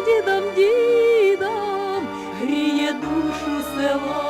і прадідом, дідом гріє душу село,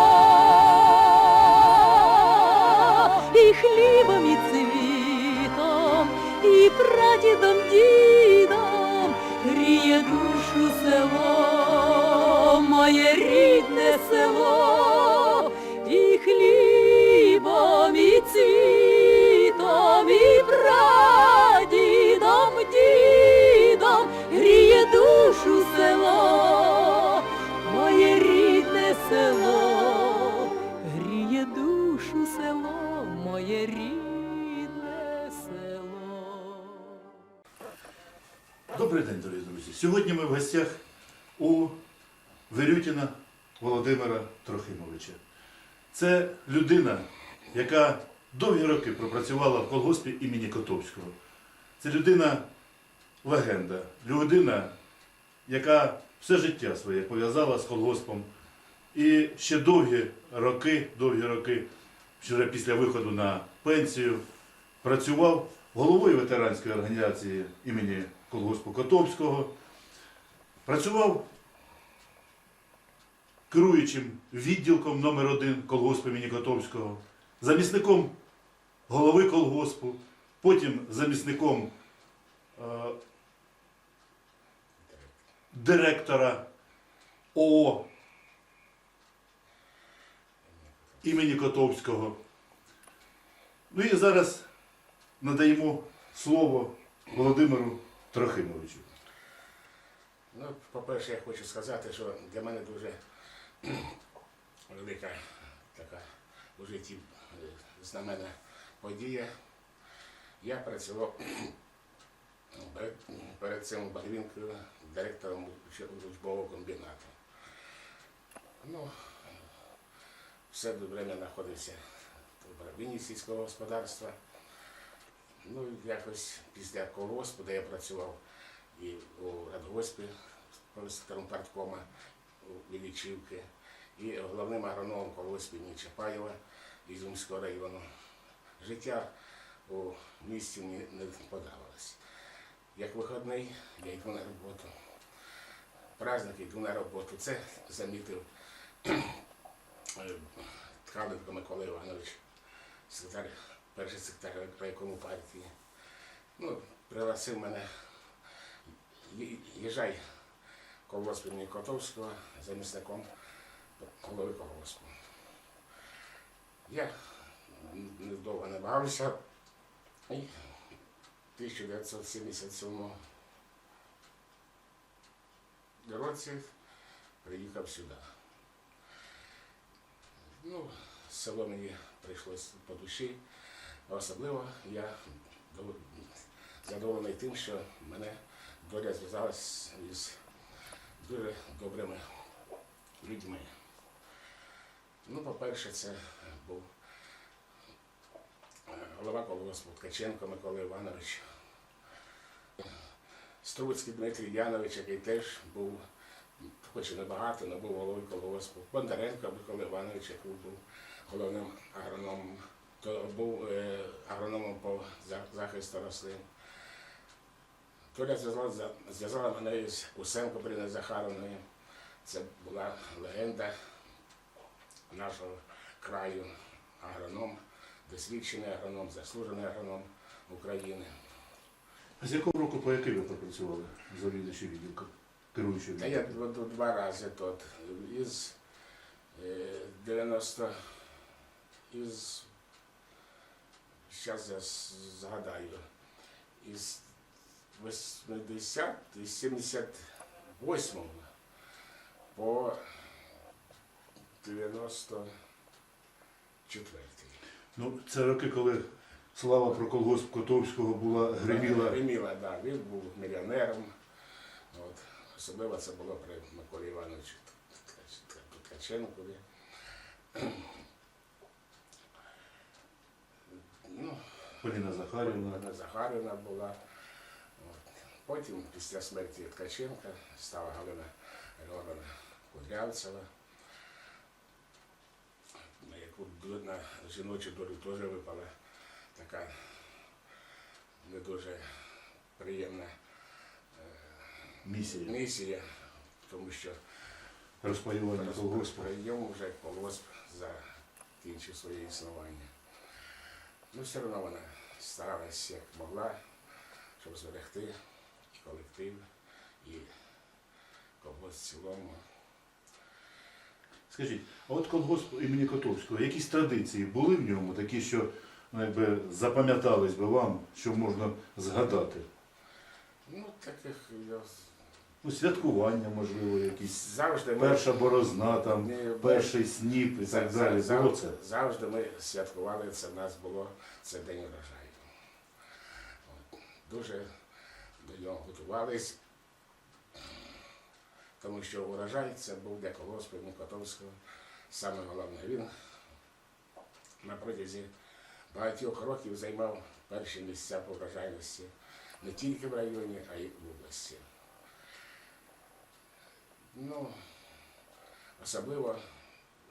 прадідом, дідом гріє душу село, моє рідне село, людина, яка довгі роки пропрацювала в колгоспі імені Котовського. Це людина легенда, людина, яка все життя своє пов'язала з колгоспом. І ще довгі роки, довгі роки, вже після виходу на пенсію, працював головою ветеранської організації імені колгоспу Котовського. Працював керуючим відділком номер 1 колгоспу імені Котовського, замісником голови колгоспу, потім замісником е, директора ООО імені Котовського. Ну і зараз надаємо слово Володимиру Трохимовичу. Ну, по-перше, я хочу сказати, що для мене дуже велика така у житті е, знаменна подія. Я працював перед, перед цим Барвінкою директором учбового комбінату. Ну, все время знаходився в управлінні сільського господарства. Ну, якось після колгоспу, де я працював і у радгоспі сектором парткома у і головним агрономом колгоспі Чапаєва Ізюмського району. Життя у місті мені не подобалось. Як вихідний, я йду на роботу. Праздник йду на роботу. Це замітив Ткаленко Микола Іванович, секретар, перший секретар райкому партії. Ну, пригласив мене, «Ї- їжджай колгосп імені Котовського замісником голови колгоспу. Я недовго не бавився і в 1977 році приїхав сюди. Ну, село мені прийшлося по душі. Особливо я задоволений тим, що мене доля зв'язалась із дуже добрими людьми. Ну, по-перше, це був е, голова колгоспу Ткаченко Микола Іванович. Струцький Дмитрій Янович, який теж був, хоч і небагато, але був головою колгоспу. Бондаренко Микола Іванович, який був головним агрономом, то був е, агрономом по захисту рослин. Толя зв'язала, за- зв'язала мене із Усенко Бриною Захаровною. Це була легенда нашого краю, агроном, досвідчений агроном, заслужений агроном України. А з якого року по який ви пропрацювали завідувачі відділка, керуючий Та я відділком? два рази тут. Із е, 90, із, зараз я згадаю, із 80, із 78 по 94. Ну, це роки, коли слава про колгосп Котовського була гриміла. Гриміла, да. Він був мільйонером. От. Особливо це було при Миколі Івановичу Ткач- Ткаченкові. Ну, Поліна Захарівна. Ганна Захарівна була. От. Потім, після смерті Ткаченка, стала Галина Григорівна Кудрявцева, на яку на жіночу долю теж випала така не дуже приємна Місія місія, тому що розпаювання колгоспу. прийом вже колгосп закінчив своє існування. Ну, все одно вона старалась як могла, щоб зберегти колектив, і колгосп в цілому. Скажіть, а от колгосп імені Котовського, якісь традиції були в ньому, такі, що ну, якби, запам'ятались би вам, що можна згадати? Ну, таких я Ну, святкування, можливо, якісь. завжди ми, Перша борозна, там, Ні, перший сніп і так далі. Було це? завжди ми святкували, це в нас було це день урожаю. От. Дуже до нього готувались, тому що урожай це був для колгоспу Котовського. Саме головне, він на протязі багатьох років займав перші місця по врожайності не тільки в районі, а й в області. Ну, особливо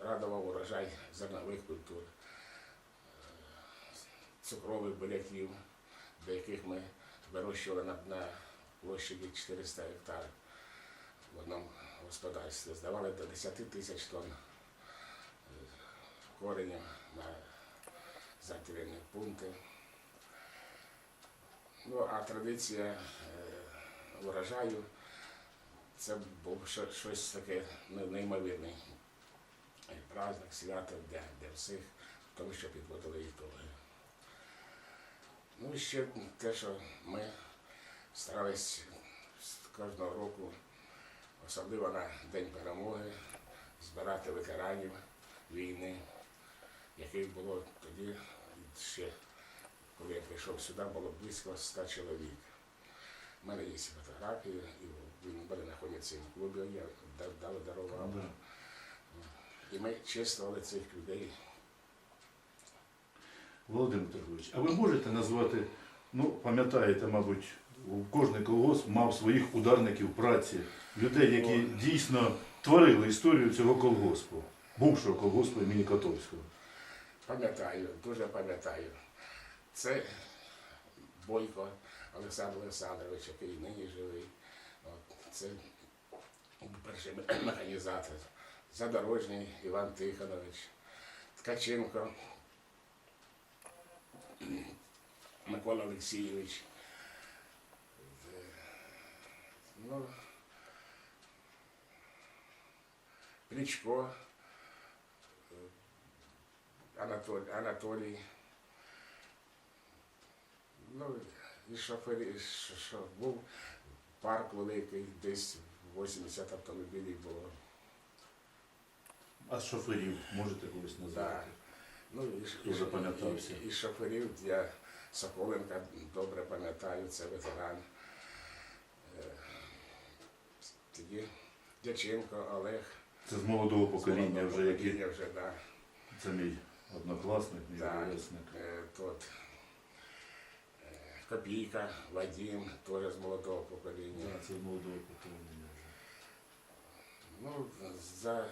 радував урожай зернових культур, е, цукрових буряків, до яких ми вирощували на, на площаді 400 гектарів в одному господарстві. Здавали до 10 тисяч тонн е, кореня на затірені пункти. Ну, а традиція е, урожаю це був щось таке ну, неймовірне. Праздник, свято для, для всіх, тому що підводили ітоги. Ну і ще те, що ми старались кожного року, особливо на День перемоги, збирати ветеранів війни, яких було тоді ще, коли я прийшов сюди, було близько 100 чоловік. У мене є фотографії, і вони вони знаходяться в клубі, я дав дарував. Да. І ми чествували цих людей. Володимир Петрович, а ви можете назвати, ну, пам'ятаєте, мабуть, кожний колгосп мав своїх ударників праці, людей, які дійсно творили історію цього колгоспу, бувшого колгоспу імені Котовського. Пам'ятаю, дуже пам'ятаю. Це Бойко Олександр Олександрович, який нині живий. От, це перший механізатор. Задорожній Іван Тихонович, Ткаченко, Микола Олексійович. Е, Ну, Плічко, Анатолій, Анатолій. Ну, і шофері, що, був парк великий, десь 80 автомобілів було. А шоферів можете когось назвати? Ну, і, ш- Хто і, і, шоферів я Соколенка добре пам'ятаю, це ветеран. Е, Тоді Дяченко, Олег. Це з молодого покоління вже, які Покоління вже, да. це мій однокласник, мій Так. ровесник. Е, Тот е, Копійка, Вадим, теж з молодого покоління. Це молодого покоління. Ну, за...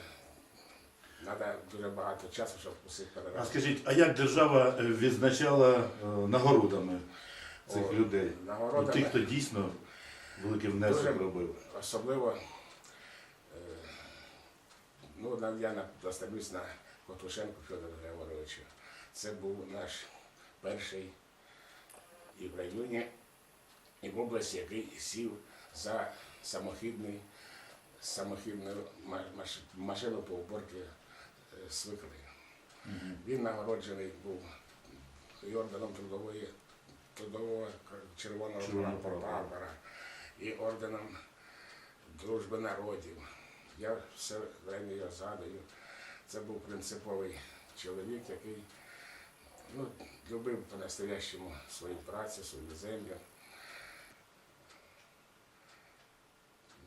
Треба дуже багато часу, щоб усіх А скажіть, а як держава е, відзначала е, нагородами цих О, людей? нагородами- Ну, Тих, хто дійсно великий внесок Дуже- робив. Особливо, е, ну, на- я на- наставлюсь на Котушенку Федору Григоровичу. Це був наш перший і в районі, і в області, який сів за самохідний, самохідну ма- маш- машину по уборці свекли. Він нагороджений був і орденом трудової, трудового червоного прапора. і орденом дружби народів. Я все время його згадую. Це був принциповий чоловік, який ну, любив по-настоящему свою працю, свою землю.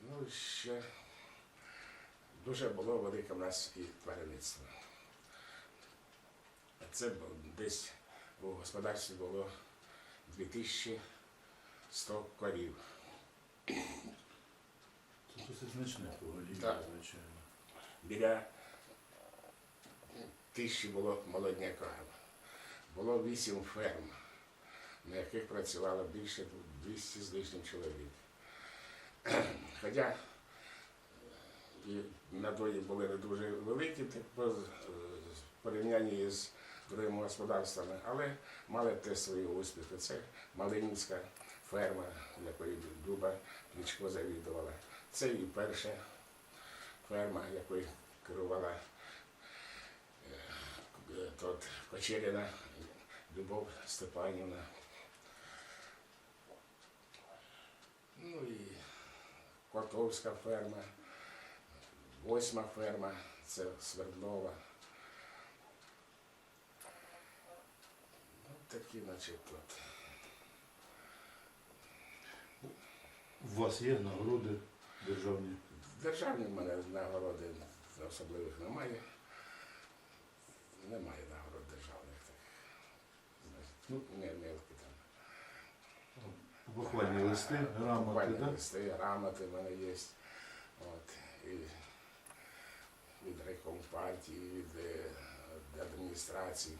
Ну, ще дуже було велике в нас і тваринництво. Це десь у господарстві було 2100 корів. Це досить значне поголів'я, Так. звичайно. Біля тисячі було молодняка. Було вісім ферм, на яких працювало більше 200 з лишнім чоловік. Хоча і надої були не дуже великі е, в порівнянні з другими господарствами, але мали теж свої успіхи. Це Малинівська ферма, якою Дуба Кличко завідувала. Це і перша ферма, якою керувала е, е, Кочеріна Любов Степанівна. Ну і Котовська ферма, восьма ферма, це Свердлова. Такі, значить, от. У вас є нагороди державні? Державні в мене нагороди особливих немає. Немає нагород державних таких. Ну, не там. Похвальні листи, грамоти, Буквально так? листи, грамоти в мене є. От. І від райком партії, від від адміністрації.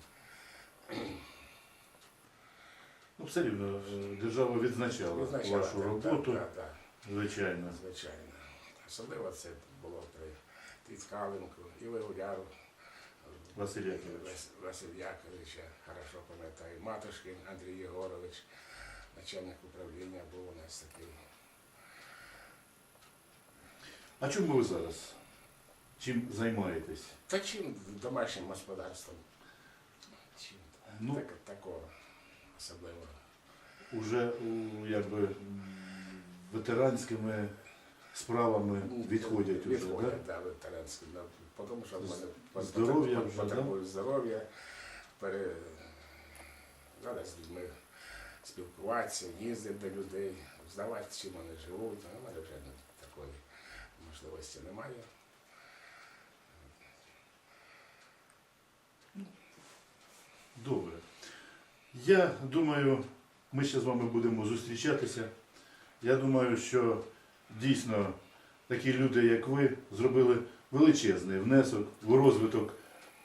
Ну, все рівно держава відзначала Визначала, вашу так, роботу, так, так, звичайно. звичайно. Особливо це було при Тицькаленку, і Леоняру. Василь Яковлевич. Вас- Василь Яковлевича, хорошо пам'ятаю. Матушкин Андрій Єгорович, начальник управління був у нас такий. А чому ви зараз? Чим займаєтесь? Та чим домашнім господарством? Чим? Ну. Так, такого особливого. Уже якби ветеранськими справами відходять уже, Відходять, да? да, ветеранські. Ну, Тому що в мене здоров'я да? здоров'я, пере... треба з людьми спілкуватися, їздити до людей, здавати, чим вони живуть. А в мене вже такої можливості немає. Добре. Я думаю, ми ще з вами будемо зустрічатися. Я думаю, що дійсно такі люди, як ви, зробили величезний внесок в розвиток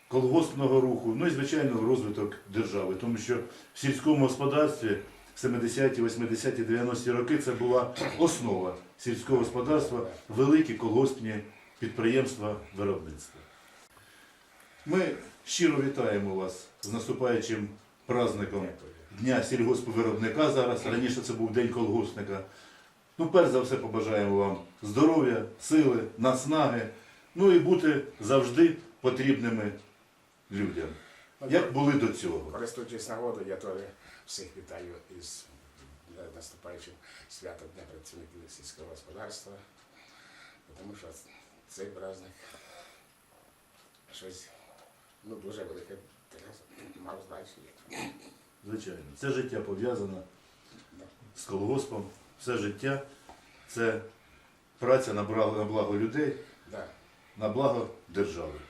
колгоспного руху, ну і, звичайно, в розвиток держави. Тому що в сільському господарстві 70-ті, 80-ті, 90-ті роки це була основа сільського господарства, великі колгоспні підприємства виробництва. Ми щиро вітаємо вас з наступаючим праздником Дня сільгоспвиробника зараз. Раніше це був День колгоспника. Ну, перш за все, побажаємо вам здоров'я, сили, наснаги, ну і бути завжди потрібними людям. Як були до цього? Користуючись нагодою, я теж всіх вітаю із наступаючим святом Дня працівників сільського господарства, тому що цей праздник щось ну, дуже велике мав значення. Звичайно, все життя пов'язано з колгоспом, все життя це праця на благо, на благо людей, на благо держави.